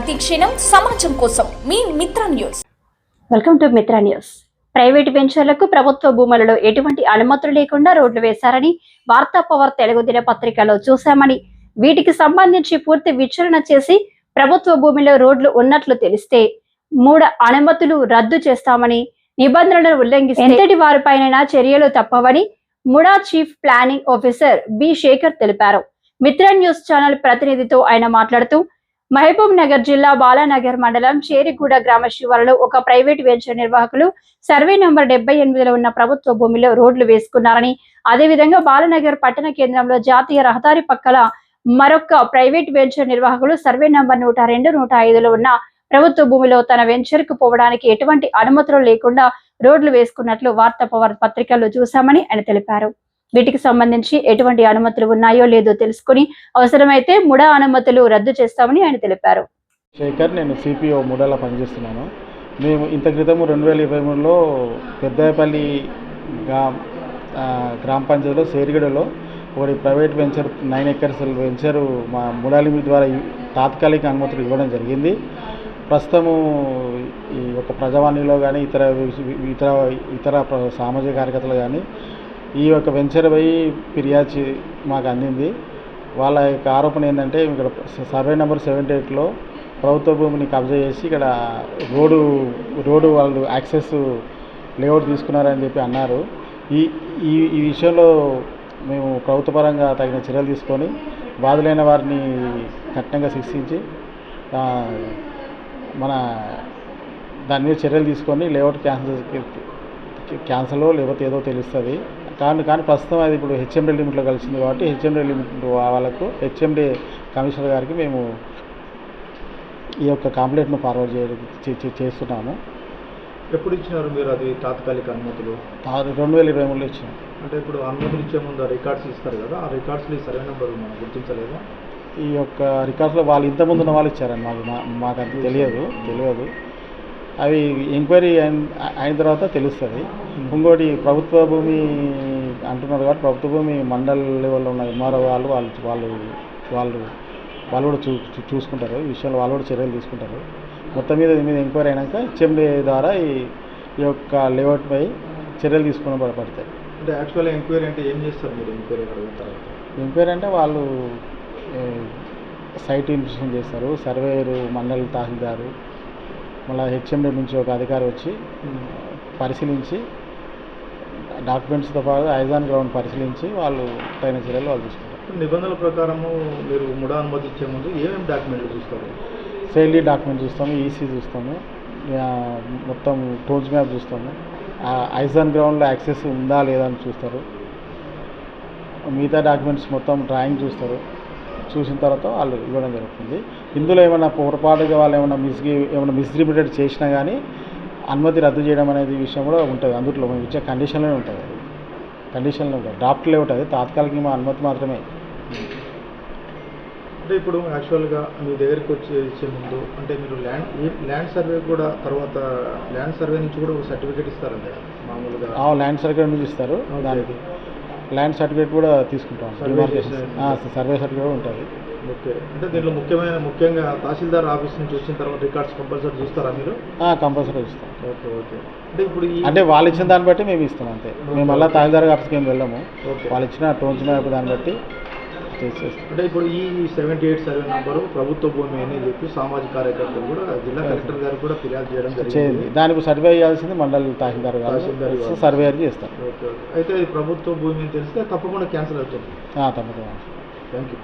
ప్రతి క్షణం సమాజం కోసం. మీ Mitra news. Welcome to Mitra news. Private వెంచర్లకు ప్రభుత్వ భూములలో ఎటువంటి అనుమతులు లేకుండా రోడ్లు వేశారని వార్తా పవర్ తెలుగు దినపత్రికలో చూశామని వీటికి సంబంధించి పూర్తి విచారణ చేసి ప్రభుత్వ భూమిలో రోడ్లు ఉన్నట్లు తెలిస్తే మూడు అనుమతులు రద్దు చేస్తామని నిబంధనలను ఉల్లంఘిస్తే ఎంతటి వారిపైన చర్యలు తప్పవని MUDA chief planning officer B Shekhar తెలిపారు. మిత్ర న్యూస్ ఛానల్ ప్రతినిధితో ఆయన మాట్లాడుతూ మహబూబ్ నగర్ జిల్లా బాలానగర్ మండలం చేరిగూడ గ్రామ శివారులో ఒక ప్రైవేట్ వెంచర్ నిర్వాహకులు సర్వే నంబర్ డెబ్బై ఎనిమిదిలో ఉన్న ప్రభుత్వ భూమిలో రోడ్లు వేసుకున్నారని అదేవిధంగా బాలనగర్ పట్టణ కేంద్రంలో జాతీయ రహదారి పక్కల మరొక ప్రైవేట్ వెంచర్ నిర్వాహకులు సర్వే నంబర్ నూట రెండు నూట ఐదులో ఉన్న ప్రభుత్వ భూమిలో తన వెంచర్కు పోవడానికి ఎటువంటి అనుమతులు లేకుండా రోడ్లు వేసుకున్నట్లు వార్తా పవర్ పత్రికల్లో చూశామని ఆయన తెలిపారు. వీటికి సంబంధించి ఎటువంటి అనుమతులు ఉన్నాయో లేదో తెలుసుకుని అవసరమైతే ముడా అనుమతులు రద్దు చేస్తామని ఆయన తెలిపారు. శేఖర్ నేను సిపిఓ ముడాలో పనిచేస్తున్నాను. మేము ఇంత క్రితము రెండు వేల ఇరవై మూడులో పెద్దపల్లి గ్రా గ్రామ పంచాయతీలో సేరిగడలో ఒకటి private venture nine acres venture మా ముడాలి ద్వారా తాత్కాలిక అనుమతులు ఇవ్వడం జరిగింది. ప్రస్తుతము ఈ యొక్క ప్రజావాణిలో కానీ ఇతర ఇతర ఇతర సామాజిక కార్యకర్తలు కానీ ఈ యొక్క వెంచర్ పోయి ఫిర్యాదు మాకు అందింది. వాళ్ళ యొక్క ఆరోపణ ఏంటంటే ఇక్కడ సర్వే నెంబర్ సెవెంటీ ఎయిట్లో ప్రభుత్వ భూమిని కబ్జా చేసి ఇక్కడ రోడ్డు రోడ్డు వాళ్ళు యాక్సెస్ లేఅవుట్ తీసుకున్నారని చెప్పి అన్నారు. ఈ ఈ ఈ విషయంలో మేము ప్రభుత్వపరంగా తగిన చర్యలు తీసుకొని బాధలైన వారిని కఠినంగా శిక్షించి మన దాని మీద చర్యలు తీసుకొని లేఅవుట్ క్యాన్సిల్ క్యాన్సలో లేకపోతే ఏదో తెలుస్తుంది. కానీ కానీ ప్రస్తుతం అది ఇప్పుడు హెచ్ఎండి లిమిట్లో కలిసింది కాబట్టి హెచ్ఎండి లిమిట్ వాళ్ళకు హెచ్ఎండి కమిషనర్ గారికి మేము ఈ యొక్క కంప్లైంట్ను ఫార్వర్డ్ చేయడం చే- చే- చేస్తున్నాము. ఎప్పుడు ఇచ్చినారు మీరు అది తాత్కాలిక అనుమతులు? రెండు వేల ఇరవై మూడులో ఇచ్చినాం. అంటే ఇప్పుడు అనుమతులు ఇచ్చే ముందు రికార్డ్స్ ఇస్తారు కదా ఆ రికార్డ్స్లో ఈ సరైన నెంబర్ మనం గుర్తించలేదా? ఈ యొక్క రికార్డ్స్లో వాళ్ళు ఇంతకుముందు ఉన్న వాళ్ళు ఇచ్చారండి మాకు మాకు అంత తెలియదు తెలియదు. అవి ఎంక్వైరీ అయిన అయిన తర్వాత తెలుస్తుంది. ఇంకోటి ప్రభుత్వ భూమి అంటున్నారు కాబట్టి ప్రభుత్వ భూమి మండల్ లెవెల్లో ఉన్న ఎంఆర్ఓ వాళ్ళు వాళ్ళు వాళ్ళు వాళ్ళు వాళ్ళు కూడా చూ చూసుకుంటారు. ఈ విషయంలో వాళ్ళు కూడా చర్యలు తీసుకుంటారు. మొత్తం మీద దీని మీద ఎంక్వైరీ అయినాక హెచ్ఎండి ద్వారా ఈ ఈ యొక్క లేఅవుట్పై చర్యలు తీసుకుని పడతాయి. అంటే యాక్చువల్గా ఎంక్వైరీ అంటే ఏం చేస్తారు మీరు? ఎంక్వైరీ అడిగిన తర్వాత? ఎంక్వైరీ అంటే వాళ్ళు సైట్ ఇన్స్పెక్షన్ చేస్తారు. సర్వేయరు మండలి తహసీల్దారు మళ్ళీ హెచ్ఎండి నుంచి ఒక అధికారి వచ్చి పరిశీలించి డాక్యుమెంట్స్తో పాటు ఐజాన్ గ్రౌండ్ పరిశీలించి వాళ్ళు తగిన చర్యలు వాళ్ళు తీసుకుంటారు. నిబంధనల ప్రకారము మీరు ముడా అనుమతి ఇచ్చే ముందు ఏమేమి డాక్యుమెంట్లు చూస్తారు? సేల్డీ డాక్యుమెంట్ చూస్తాము ఈసీ చూస్తాము మొత్తం టోన్స్ మ్యాప్ చూస్తాము. ఆ ఐజాన్ గ్రౌండ్లో యాక్సెస్ ఉందా లేదా అని చూస్తారు. మిగతా డాక్యుమెంట్స్ మొత్తం డ్రాయింగ్ చూస్తారు. చూసిన తర్వాత వాళ్ళు ఇవ్వడం జరుగుతుంది. ఇందులో ఏమైనా పొరపాటుగా వాళ్ళు ఏమైనా మిస్గి ఏమైనా మిస్డిమిటెడ్ చేసినా కానీ అనుమతి రద్దు చేయడం అనేది విషయం కూడా ఉంటుంది. అందులో మేము ఇచ్చే కండిషన్లోనే ఉంటుంది. అది కండిషన్లో ఉంటుంది. డ్రాఫ్ట్లో ఉంటుంది. తాత్కాలిక అనుమతి మాత్రమే. అంటే ఇప్పుడు యాక్చువల్గా మీ దగ్గరికి వచ్చి ఇచ్చే ముందు అంటే మీరు ల్యాండ్ ల్యాండ్ సర్వే కూడా తర్వాత ల్యాండ్ సర్వే నుంచి కూడా ఒక సర్టిఫికేట్ ఇస్తారండి? మామూలుగా. ఆ ల్యాండ్ సర్టిఫికేట్ నుంచి ఇస్తారు. దానికి ల్యాండ్ సర్టిఫికేట్ కూడా తీసుకుంటాం. సర్వే సర్టిఫికేట్ కూడా ఉంటుంది. ఓకే. అంటే దీంట్లో ముఖ్యమైన ముఖ్యంగా తహసీల్దార్ ఆఫీస్ నుంచి వచ్చిన తర్వాత రికార్డ్స్ కంపల్సరీ చూస్తారా మీరు? కంపల్సరీ ఇస్తాం ఓకే ఓకే. అంటే ఇప్పుడు అంటే వాళ్ళు ఇచ్చిన దాన్ని బట్టి మేము ఇస్తాం అంతే. మేము మళ్ళీ తహసీల్దార్ ఆఫీస్కి ఏం వెళ్ళాము. వాళ్ళు ఇచ్చిన టోన్స్ దాన్ని బట్టి అంటే ఇప్పుడు ఈ సెవెంటీ ఎయిట్ సర్వే నంబరు ప్రభుత్వ భూమి అని చెప్పి సామాజిక కార్యకర్తలు కూడా జిల్లా కలెక్టర్ గారు కూడా ఫిర్యాదు చేయడం జరిగింది. దానికి సర్వే చేయాల్సింది మండలి తహసీల్దార్ గారు. సర్వేయర్ చేస్తారు. అయితే ఇది ప్రభుత్వ భూమి అని తెలిస్తే తప్పకుండా క్యాన్సిల్ అవుతుంది. తప్పకుండా. Thank you